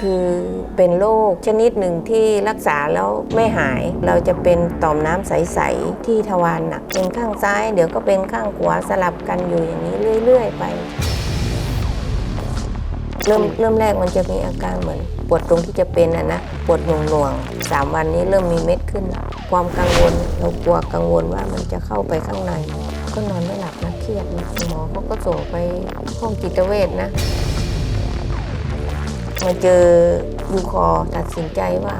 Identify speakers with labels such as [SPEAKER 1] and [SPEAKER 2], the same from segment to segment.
[SPEAKER 1] คือเป็นโรคชนิดหนึ่งที่รักษาแล้วไม่หาย เราจะเป็นต่อมน้ำใส ๆ ที่ทวารหนัก เป็นข้างซ้าย เดี๋ยวก็เป็นข้างขวาสลับกันอยู่อย่างนี้เรื่อย ๆ ไป เริ่มเริ่มแรกมันจะมีอาการเหมือน ปวดตรงที่จะเป็นอะนะปวดหน่วงๆสามวันนี้เริ่มมีเม็ดขึ้นแล้วความกังวลเรากลัวกังวลว่ามันจะเข้าไปข้างใน ก็นอนไม่หลับนะเครียดนะหมอเขาก็ส่งไปห้องจิตเวชนะ มาเจอยูคอตัดสินใจว่า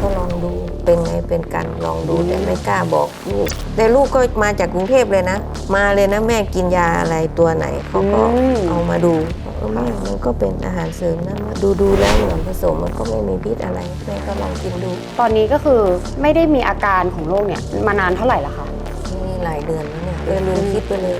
[SPEAKER 1] ก็ลองดูเป็นไงเป็นกันลองดูแต่ไม่กล้าบอกลูกแต่ลูกก็มาจากกรุงเทพเลยนะ มาเลยนะแม่กินยาอะไรตัวไหนเขาก็
[SPEAKER 2] อืม
[SPEAKER 1] เอามาดูเออแม่มันก็เป็นอาหารเสริมนะดูดูๆแล้วเหมือนผสมมันก็ไม่มีพิษอะไรแม่ก็ลองกินดู
[SPEAKER 2] ตอนนี้ก็คือไม่ได้มีอาการของโรคเนี่ยมานานเท่าไหร่ละคะ
[SPEAKER 1] นี่หลายเดือนแล้วเนี่ยเลยลืมคิดไปเลย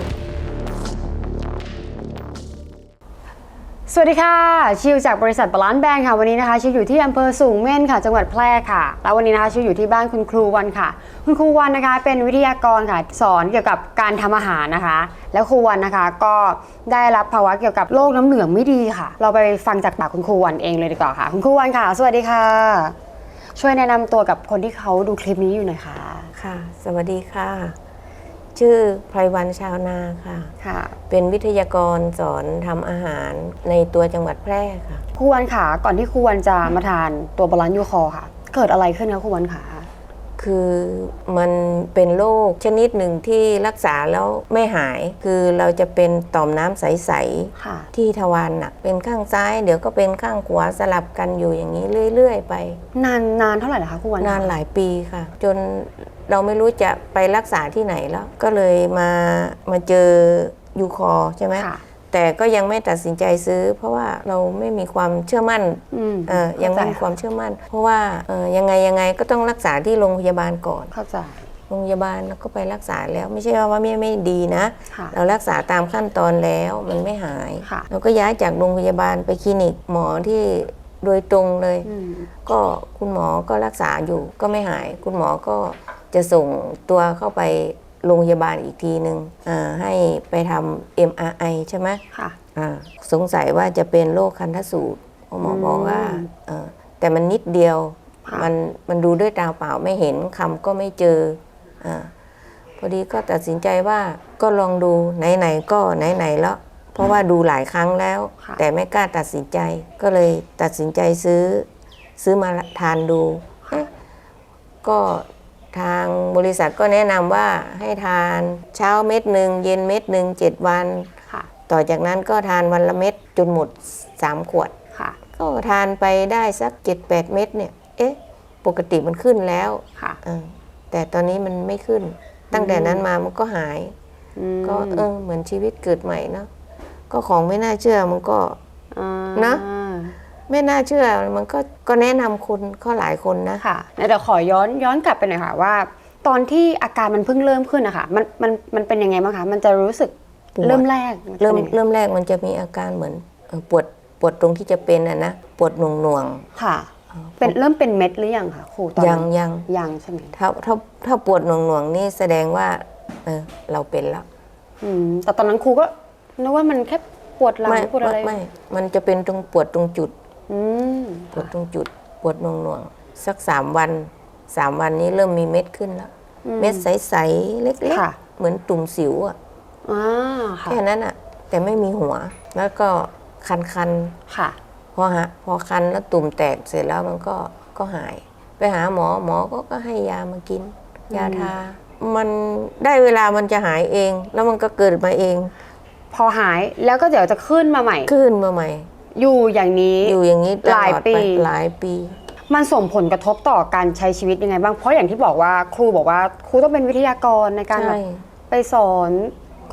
[SPEAKER 2] สวัสดีค่ะ ชิวจากบริษัทบาลานซ์แบงค์ค่ะวันนี้นะคะชิวอยู่ที่อำเภอสูงเม่นค่ะ จังหวัดแพร่ค่ะ แล้ววันนี้นะคะชิวอยู่ที่บ้านคุณครูวันค่ะ คุณครูวันนะคะ เป็นวิทยากรค่ะสอนเกี่ยวกับการทำอาหารนะคะ แล้วครูวันนะคะก็ได้รับภาวะเกี่ยวกับโรคน้ำเหลืองไม่ดีค่ะ เราไปฟังจากปากคุณครูวันเองเลยดีกว่าค่ะ คุณครูวันค่ะ สวัสดีค่ะ ช่วยแนะนำตัวกับคนที่เขาดูคลิปนี้อยู่หน่อยค่ะ
[SPEAKER 1] ค่ะ สวัสดีค่ะ ชื่อไพรวันชาวนาค่ะ
[SPEAKER 2] ค่ะ
[SPEAKER 1] เป็นวิทยากรสอนทำอาหารในตัวจังหวัดแพร่ค่ะ
[SPEAKER 2] ครูวันค่ะก่อนที่ครูวันจะมาทานตัวบาลานซ์ยูคอร์ค่ะ เกิดอะไรขึ้นคะครูวันค่ะ
[SPEAKER 1] คือมันเป็นโรคชนิดหนึ่งที่รักษาแล้วไม่หาย คือเราจะเป็นต่อมน้ำใส
[SPEAKER 2] ค่ะ
[SPEAKER 1] ๆ ที่ทวารหนัก เป็นข้างซ้าย เดี๋ยวก็เป็นข้างขวาสลับกันอยู่อย่างนี้เรื่อย ๆ ไป
[SPEAKER 2] นานนานเท่าไหร่ละคะครูวัน
[SPEAKER 1] นานหลายปีค่ะ จน เราไม่รู้จะไปรักษาที่ไหนแล้ว ก็เลยมามาเจอยูคอใช่ไหม
[SPEAKER 2] ค่ะ
[SPEAKER 1] แต่ก็ยังไม่ตัดสินใจซื้อ เพราะว่าเราไม่มีความเชื่อมั่น
[SPEAKER 2] อืม
[SPEAKER 1] เออยังไม่มีความเชื่อมั่น เพราะว่าเออยังไงยังไงก็ต้องรักษาที่โรงพยาบาลก่อน
[SPEAKER 2] เข้าใจ
[SPEAKER 1] โรงพยาบาลแล้วก็ไปรักษาแล้วไม่ใช่ว่าว่าไม่ไม่ดีนะ
[SPEAKER 2] ค่ะ
[SPEAKER 1] เรารักษาตามขั้นตอนแล้วมันไม่หาย
[SPEAKER 2] ค่ะ
[SPEAKER 1] เราก็ย้ายจากโรงพยาบาลไปคลินิกหมอที่โดยตรงเลย
[SPEAKER 2] อืม
[SPEAKER 1] ก็คุณหมอก็รักษาอยู่ก็ไม่หาย คุณหมอก็ จะส่งตัวเข้าไปโรงพยาบาลอีกทีหนึ่งอ่าให้ไปทำ MRI ใช่ไหม
[SPEAKER 2] ค่ะ
[SPEAKER 1] อ่าสงสัยว่าจะเป็นโรคคันทสูตรหมอบอกว่า
[SPEAKER 2] อืม
[SPEAKER 1] เออแต่มันนิดเดียว
[SPEAKER 2] ค่ะ
[SPEAKER 1] มันมันดูด้วยตาเปล่าไม่เห็นคำก็ไม่เจออาพอดีก็ตัดสินใจว่าก็ลองดูไหนๆก็ไหนๆแล้ว เพราะว่าดูหลายครั้งแล้ว
[SPEAKER 2] ค่ะ
[SPEAKER 1] แต่ไม่กล้าตัดสินใจก็เลยตัดสินใจซื้อ ซื้อมาทานดูเอ๊ะก็ ทางบริษัทก็แนะนำว่าให้ทานเช้าเม็ดหนึ่งเย็นเม็ดหนึ่งเจ็ดวัน
[SPEAKER 2] ค่ะ
[SPEAKER 1] ต่อจากนั้นก็ทานวันละเม็ดจนหมด 3 ขวด
[SPEAKER 2] ค่ะ
[SPEAKER 1] ก็ทานไปได้สัก7-8เม็ดเนี่ย เอ๊ะ ปกติมันขึ้นแล้ว
[SPEAKER 2] ค่ะ
[SPEAKER 1] เออแต่ตอนนี้มันไม่ขึ้น ตั้งแต่นั้นมามันก็หาย
[SPEAKER 2] อืม
[SPEAKER 1] ก็เออเหมือนชีวิตเกิดใหม่เนาะก็ของไม่น่าเชื่อมันก็
[SPEAKER 2] อ่า
[SPEAKER 1] นะ ไม่น่าเชื่อมันก็ก็แนะนำคนก็หลายคนนะ
[SPEAKER 2] ค่ะเดี๋ยวขอย้อนย้อนกลับไปหน่อยค่ะว่า ตอนที่อาการมันเพิ่งเริ่มขึ้นนะคะมันมันมันเป็นยังไงบ้างคะมันจะรู้สึก
[SPEAKER 1] ปวด
[SPEAKER 2] เริ่มแรกน
[SPEAKER 1] เริ่ม
[SPEAKER 2] ป็นยังไง
[SPEAKER 1] เริ่มแรกมันจะมีอาการเหมือนเอ่อปวดปวดตรงที่จะเป็นอะนะปวดหน่วงหน่วง
[SPEAKER 2] ค่ะเป็นเริ่มเป็นเม็ดหรือยังคะครูตอน
[SPEAKER 1] ๆยั
[SPEAKER 2] นั้
[SPEAKER 1] ง
[SPEAKER 2] น
[SPEAKER 1] ยัง
[SPEAKER 2] ยังใช่ไหม
[SPEAKER 1] ถ้าถ้าถ้าปวดหน่วงหน่วงๆนี่แสดงว่าเออเราเป็นแล้ว
[SPEAKER 2] อืมแต่ตอนนั้นครูก็นึกว่ามันแค่ปวดหลัง
[SPEAKER 1] ไม่
[SPEAKER 2] ปวดอะไร
[SPEAKER 1] ไม่ไม่มันจะเป็นตรงปวดตรงจุด
[SPEAKER 2] อืม
[SPEAKER 1] ปวดตรงจุดปวดหน่วงหน่วงๆสักสามวันสามวันนี้เริ่มมีเม็ดขึ้นแล้ว เม็ดใสๆเล็ก
[SPEAKER 2] ค่ะ
[SPEAKER 1] ๆ เหมือนตุ่มสิวอะ
[SPEAKER 2] อ่าค่ะ
[SPEAKER 1] แค่นั้นอะแต่ไม่มีหัว แล้วก็คัน
[SPEAKER 2] ค่ะ
[SPEAKER 1] ๆพอฮะพอคันแล้วตุ่มแตกเสร็จแล้วมันก็ก็หาย ไปหาหมอหมอก็ก็ให้ยามากิน ยาทา มันได้เวลามันจะหายเอง แล้วมันก็เกิดมาเอง
[SPEAKER 2] พอหายแล้วก็เดี๋ยวจะขึ้นมาใหม่
[SPEAKER 1] ขึ้นมาใหม่
[SPEAKER 2] อยู่อย่างนี้
[SPEAKER 1] อยู่อย่างนี้ต
[SPEAKER 2] หลาย
[SPEAKER 1] ลอด
[SPEAKER 2] ปี
[SPEAKER 1] ไปหลายปี
[SPEAKER 2] มันส่งผลกระทบต่อการใช้ชีวิตยังไงบ้าง เพราะอย่างที่บอกว่าครูบอกว่าครูต้องเป็นวิทยากรในการแบ
[SPEAKER 1] ใช่
[SPEAKER 2] บไปสอน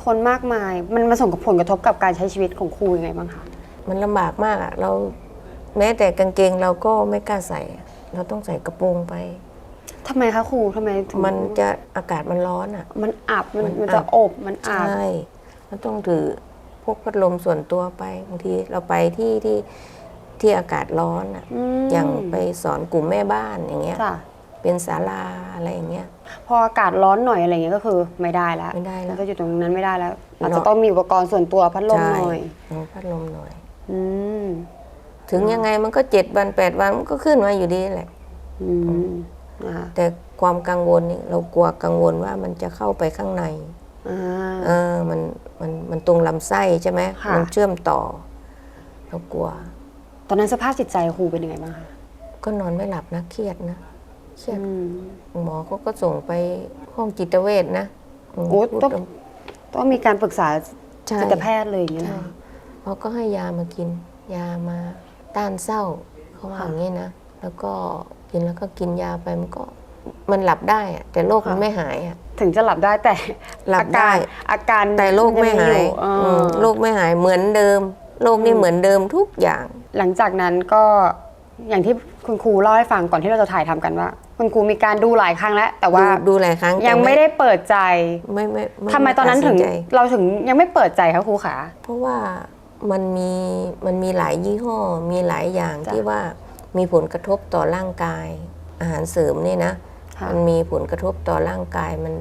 [SPEAKER 2] คนมากมาย มันมาส่งผลกระทบกับการใช้ชีวิตของครูยังไงบ้างคะ
[SPEAKER 1] มันลำบากมากอะเราแม้แต่กางเกงเราก็ไม่กล้าใส่อะเราต้องใส่กระโปรงไป
[SPEAKER 2] ทำไมคะครูทำไมถึง
[SPEAKER 1] มันจะอากาศมันร้อนอะ
[SPEAKER 2] มันอับ มัน
[SPEAKER 1] มัน
[SPEAKER 2] มันจะ
[SPEAKER 1] อับ
[SPEAKER 2] อบ มันอับ
[SPEAKER 1] ใช่เราต้องถือ พกพัดลมส่วนตัวไปบางทีเราไปที่ที่ที่อากาศร้อนอะ
[SPEAKER 2] ม
[SPEAKER 1] อย่างไปสอนกลุ่มแม่บ้านอย่างเงี้ย
[SPEAKER 2] จ้ะ
[SPEAKER 1] เป็นศาลาอะไรอย่างเงี้ย
[SPEAKER 2] พออากาศร้อนหน่อยอะไรเงี้ยก็คือไม่ได้แล้ว
[SPEAKER 1] ไม่ได้แล้ว
[SPEAKER 2] นก็อยู่ตรงนั้นไม่ได้แล้วอาจ
[SPEAKER 1] เนาะ
[SPEAKER 2] จะต้องมีอุปกรณ์ส่วนตัวพัดลมหน่อย
[SPEAKER 1] ใช่เอาพัดลมหน่อย
[SPEAKER 2] อืม
[SPEAKER 1] ถึงยังไงมันก็เจ็ดวันแปดวันมันก็ขึ้นมาอยู่ดีแหละ
[SPEAKER 2] อืมนะคะ
[SPEAKER 1] แต่ความกังวลนี่เรากลัวกังวลว่ามันจะเข้าไปข้างใน
[SPEAKER 2] อ่า
[SPEAKER 1] เออมันมันมันตรงลำไส้ใช่ไหม
[SPEAKER 2] ค่ะ
[SPEAKER 1] มันเชื่อมต่อเรากลัว
[SPEAKER 2] ตอนนั้นสภาพจิตใจครูเป็นยังไงบ้างคะ
[SPEAKER 1] ก็นอนไม่หลับนะเครียดนะเครียด
[SPEAKER 2] อืม
[SPEAKER 1] หมอเขาก็ส่งไปห้องจิตเวชนะม
[SPEAKER 2] โอ้
[SPEAKER 1] พูด
[SPEAKER 2] ต้อง
[SPEAKER 1] ตรง
[SPEAKER 2] ต้องมีการปรึกษา
[SPEAKER 1] ใช่
[SPEAKER 2] จิตแพทย์เลยอย่างเงี้ย
[SPEAKER 1] ใช่
[SPEAKER 2] นะ
[SPEAKER 1] เขาก็ให้ยามากิน ยามาต้านเศร้าเขาว่าอย่างนี้นะแล้วก็กินแล้วก็กินยาไปมันก็ มันหลับได้อะแต่โรคมันไม่หายอะ
[SPEAKER 2] ถึงจะหลับได้แต่
[SPEAKER 1] หลับได้
[SPEAKER 2] อาการ
[SPEAKER 1] แต่โรคไม่หาย
[SPEAKER 2] งอ
[SPEAKER 1] อื
[SPEAKER 2] ยู่
[SPEAKER 1] ม
[SPEAKER 2] เออ
[SPEAKER 1] โรคไม่หายเหมือนเดิมโรคนี่เหมือนเดิมทุกอย่าง
[SPEAKER 2] หลังจากนั้นก็อย่างที่คุณครูเล่าให้ฟังก่อนที่เราจะถ่ายทำกันว่า คุณครูมีการดูหลายครั้งแล้ว แต่ว่า
[SPEAKER 1] ดูดูหลายครั้งแต่
[SPEAKER 2] ยังไม่ได้เปิดใจ
[SPEAKER 1] ไม่ไม่
[SPEAKER 2] ทำไมตอนนั้นถึง
[SPEAKER 1] ตัดสิใจ
[SPEAKER 2] เราถึงยังไม่เปิดใจคะครูขา
[SPEAKER 1] เพราะว่ามันมีมันมีหลายยี่ห้อ มีหลายอย่าง
[SPEAKER 2] จ้ะ
[SPEAKER 1] ที่ว่ามีผลกระทบต่อร่างกาย อาหารเสริมนี่นะ
[SPEAKER 2] ค่ะ
[SPEAKER 1] มันมีผลกระทบต่อร่างกายมัน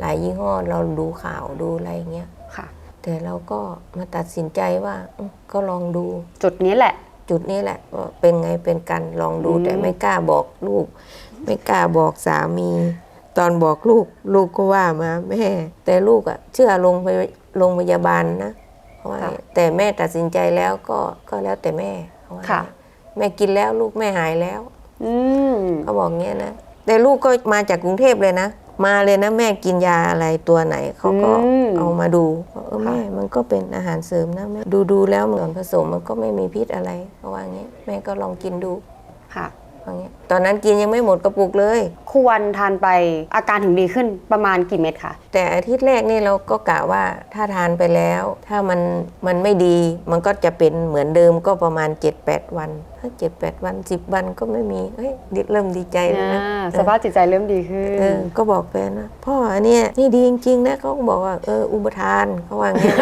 [SPEAKER 1] หลายยี่ห้อเราดูข่าวดูอะไรอย่างเงี้ย
[SPEAKER 2] ค่ะ
[SPEAKER 1] แต่เราก็มาตัดสินใจว่าอืมก็ลองดู
[SPEAKER 2] จุดนี้แหละ
[SPEAKER 1] จุดนี้แหละว่าเป็นไงเป็นกันลองดู
[SPEAKER 2] อืม
[SPEAKER 1] แต่ไม่กล้าบอกลูก ไม่กล้าบอกสามี ตอนบอกลูกลูกก็ว่ามาแม่ แต่ลูกอะเชื่อลงไปโรงพยาบาลนะเพราะว่าแต่แม่ตัดสินใจแล้วก็ก็แล้วแต่แม่เขาว่า
[SPEAKER 2] ค่ะ
[SPEAKER 1] แม่กินแล้วลูกแม่หายแล้ว
[SPEAKER 2] อืม
[SPEAKER 1] เขาบอกเงี้ยนะ แต่ลูกก็มาจากกรุงเทพเลยนะ มาเลยนะแม่กินยาอะไรตัวไหนเขาก็
[SPEAKER 2] อืม
[SPEAKER 1] เอามาดูว่าเออแม่มันก็เป็นอาหารเสริมนะแม่ดูดูแล้วส่วนผสมมันก็ไม่มีพิษอะไรเขาว่างี้แม่ก็ลองกินดู
[SPEAKER 2] ค่ะ
[SPEAKER 1] ว่างี้ตอนนั้นกินยังไม่หมดกระปุกเลย
[SPEAKER 2] ควรทานไปอาการถึงดีขึ้นประมาณกี่เม็ดคะ
[SPEAKER 1] แต่อาทิตย์แรกนี่เราก็กะว่าถ้าทานไปแล้ว ถ้ามันมันไม่ดี มันก็จะเป็นเหมือนเดิมก็ประมาณ 7-8 วันถ้า7-8วัน10วันก็ไม่มีเฮ้ยดิเริ่มดีใจแล้วนะ
[SPEAKER 2] อ่าสภาพจิตใจเริ่มดีขึ้น
[SPEAKER 1] เออก็บอกแฟนว่าพ่ออันเนี้ยนี่ดีจริงๆนะเขาก็บอกว่าเอออุปทานเขาว่างี้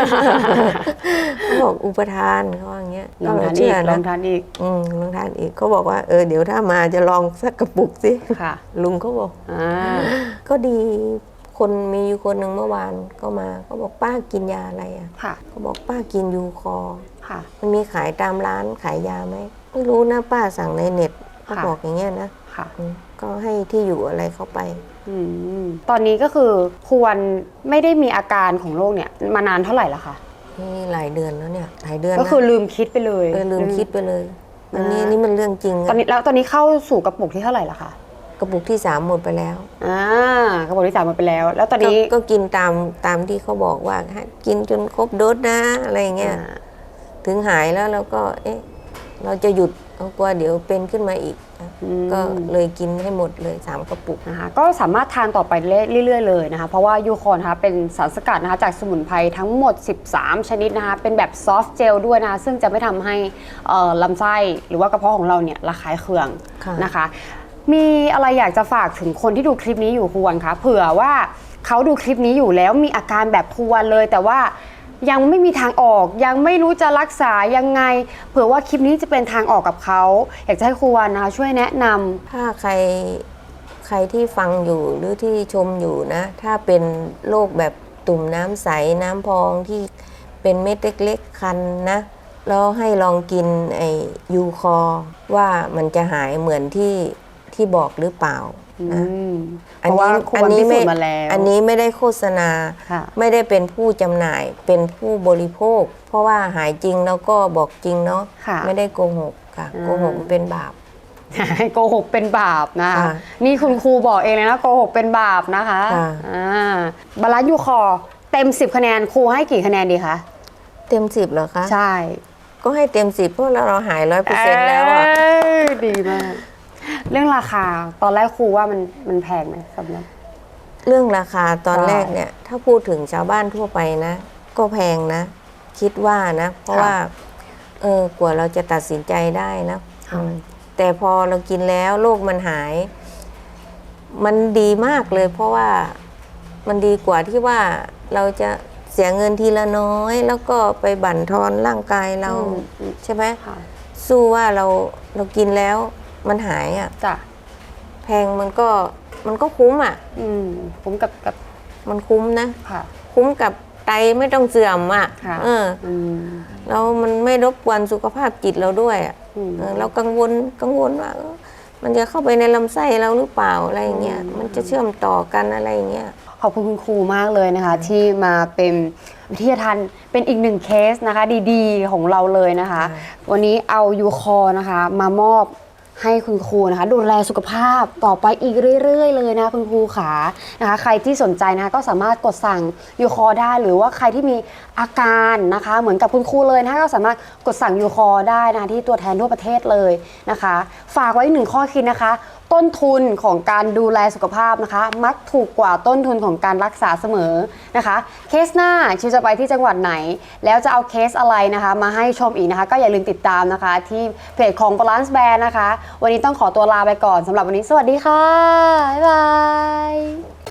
[SPEAKER 1] เขาบอกอุปทานเขาว่างี้
[SPEAKER 2] ลอง
[SPEAKER 1] ก็
[SPEAKER 2] ทานอี
[SPEAKER 1] เชื่อก
[SPEAKER 2] ล
[SPEAKER 1] นะ
[SPEAKER 2] องทานอีก
[SPEAKER 1] อืมลองทานอีกเขาบอกว่าเออเดี๋ยวถ้ามาจะลองสักกระปุกสิ
[SPEAKER 2] ค่ะ
[SPEAKER 1] ลุงเขาบอก
[SPEAKER 2] อ่า
[SPEAKER 1] ก็ดีคนมีอยู่คนหนึ่งเมื่อวานก็มาเขาบอกป้ากินยาอะไรอะ
[SPEAKER 2] ค่ะ
[SPEAKER 1] เขาบอกป้ากินยูคอ
[SPEAKER 2] ค่ะ
[SPEAKER 1] มันมีขายตามร้านขายยาไหมไม่รู้นะป้าสั่งในเน็ตเขา
[SPEAKER 2] ค่ะ
[SPEAKER 1] บอกอย่างเงี้ยนะ
[SPEAKER 2] ค่ะ
[SPEAKER 1] อืมก็ให้ที่อยู่อะไรเข้าไป
[SPEAKER 2] อืมตอนนี้ก็คือควรไม่ได้มีอาการของโรคเนี่ยมานานเท่าไหร่แล้วคะ
[SPEAKER 1] นี่หลายเดือนแล้วเนี่ยหลายเดือน
[SPEAKER 2] ก็
[SPEAKER 1] นะ
[SPEAKER 2] คือลืมคิดไปเลย
[SPEAKER 1] เออลืมคิดไปเลยอันนี้
[SPEAKER 2] อ่า
[SPEAKER 1] นี่มันเรื่องจริง
[SPEAKER 2] ตอน
[SPEAKER 1] อะ
[SPEAKER 2] นี้แล้วตอนนี้เข้าสู่กระปุกที่เท่าไหร่แล้วคะ
[SPEAKER 1] ก ระปุกที่สามหมดไปแล้ว
[SPEAKER 2] อ่ากระปุกที่สามหมดไปแล้ว แล้วตอนนี้
[SPEAKER 1] ก็ก็กินตามตามที่เขาบอกว่าให้กินจนครบโดสนะอะไรอย่างเงี้ย
[SPEAKER 2] อ่า
[SPEAKER 1] ถึงหายแล้วเราก็เอ๊ะเราจะหยุดเรากลัวเดี๋ยวเป็นขึ้นมาอีกนะ
[SPEAKER 2] อืม
[SPEAKER 1] ก็เลยกินให้หมดเลยสามกระปุก
[SPEAKER 2] นะคะก็สามารถทานต่อไปเรื่อยๆเลยนะคะ เพราะว่ายูคอนนะคะเป็นสารสกัดนะคะจากสมุนไพรทั้งหมด 13 ชนิดนะคะ เป็นแบบซอฟต์เจลด้วยนะคะ ซึ่งจะไม่ทำให้เอ่อลำไส้หรือว่ากระเพาะของเราเนี่ยระคายเคือง
[SPEAKER 1] ค่ะ
[SPEAKER 2] นะคะ มีอะไรอยากจะฝากถึงคนที่ดูคลิปนี้อยู่ควรคะเผื่อว่าเขาดูคลิปนี้อยู่แล้วมีอาการแบบควรเลย แต่ว่ายังไม่มีทางออกยังไม่รู้จะรักษายังไง เผื่อว่าคลิปนี้จะเป็นทางออกกับเขาอยากจะให้ครูวันนะคะช่วยแนะนำ
[SPEAKER 1] ถ้าใครใครที่ฟังอยู่หรือที่ชมอยู่นะ ถ้าเป็นโรคแบบตุ่มน้ำใสน้ำพองที่เป็นเม็ดเล็กๆคันนะแล้วให้ลองกินไอ้ยูคอว่ามันจะหายเหมือนที่ ที่บอกหรือเปล่า
[SPEAKER 2] อื
[SPEAKER 1] นะ
[SPEAKER 2] มเพราะว่าครูวันพิสูจน์มาแล้ว
[SPEAKER 1] อันนี้ไม่ได้โฆษณา
[SPEAKER 2] ค่ะ
[SPEAKER 1] ไม่ได้เป็นผู้จำหน่ายเป็นผู้บริโภค เพราะว่าหายจริงแล้วก็บอกจริงเนาะ
[SPEAKER 2] ค่ะ
[SPEAKER 1] ไม่ได้โกหกค่ะ
[SPEAKER 2] อ่า
[SPEAKER 1] โกหกเป็นบาป
[SPEAKER 2] โกหกเป็นบาปนะคะ
[SPEAKER 1] ค่ะ
[SPEAKER 2] นี่คุณครูบอกเองเลยนะโกหกเป็นบาปนะคะ
[SPEAKER 1] ค่ะ
[SPEAKER 2] อ่าบาลานซ์ยูคอเต็ม10คะแนนครูให้กี่คะแนนดีคะ
[SPEAKER 1] เต็มสิบเหรอคะ
[SPEAKER 2] ใช่
[SPEAKER 1] ก็ให้เต็มสิบเพราะเราเราหายร้อยเปอร์เซ็นต์แล้วอะ
[SPEAKER 2] เอ้ยดีมาก เรื่องราคาตอนแรกครูว่ามันมันแพงไหมสำหรับ
[SPEAKER 1] เรื่องราคาตอน
[SPEAKER 2] ใช่
[SPEAKER 1] แรกเนี่ย ถ้าพูดถึงชาวบ้านทั่วไปนะ ก็แพงนะ คิดว่านะ เพราะ
[SPEAKER 2] ค่ะ
[SPEAKER 1] ว่าเออกว่าเราจะตัดสินใจได้นะ
[SPEAKER 2] ค่ะ
[SPEAKER 1] อืมแต่พอเรากินแล้วโรคมันหาย มันดีมากเลย เพราะว่ามันดีกว่าที่ว่าเราจะเสียเงินทีละน้อย แล้วก็ไปบั่นทอนร่างกายเรา
[SPEAKER 2] อืมอืม
[SPEAKER 1] ใช่ไหม
[SPEAKER 2] ค่ะ
[SPEAKER 1] สู้ว่าเราเรากินแล้ว มันหายอะ
[SPEAKER 2] จ้ะ
[SPEAKER 1] แพงมันก็มันก็คุ้มอะ
[SPEAKER 2] อืมผมกับกับ
[SPEAKER 1] มันคุ้มนะ
[SPEAKER 2] ค่ะ
[SPEAKER 1] คุ้มกับไตไม่ต้องเสื่อมอะ
[SPEAKER 2] ค่ะ
[SPEAKER 1] เออ
[SPEAKER 2] อืม
[SPEAKER 1] แล้วมันไม่รบกวนสุขภาพจิตเราด้วยอะ
[SPEAKER 2] อืม
[SPEAKER 1] เออเรากังวลกังวลว่าเออมันจะเข้าไปในลำไส้เราหรือเปล่าอะไรอย่างเงี้ย มันจะเชื่อมต่อกันอะไรอย่างเงี้ย
[SPEAKER 2] ขอบคุณคุณครูมากเลยนะคะ ที่มาเป็นวิทยาทันเป็นอีกหนึ่งเคสนะคะ ดีๆ ของเราเลยนะคะ วันนี้เอายูคอนะคะ มามอบ ให้คุณครูนะคะดูแลสุขภาพต่อไปอีกเรื่อย ๆ เลยนะคุณครูขานะคะใครที่สนใจนะคะก็สามารถกดสั่งยูคอได้ หรือว่าใครที่มีอาการนะคะเหมือนกับคุณครูเลยนะคะก็สามารถกดสั่งยูคอได้นะคะที่ตัวแทนทั่วประเทศเลยนะคะ ฝากไว้อีกหนึ่งข้อคิดนะคะ ต้นทุนของการดูแลสุขภาพนะคะ มักถูกกว่าต้นทุนของการรักษาเสมอนะคะ เคสหน้าชิวจะไปที่จังหวัดไหน แล้วจะเอาเคสอะไรนะคะ มาให้ชมอีกนะคะ ก็อย่าลืมติดตามนะคะ ที่เพจของ Balance Band นะคะ วันนี้ต้องขอตัวลาไปก่อนสำหรับวันนี้สวัสดีค่ะ บ๊ายบาย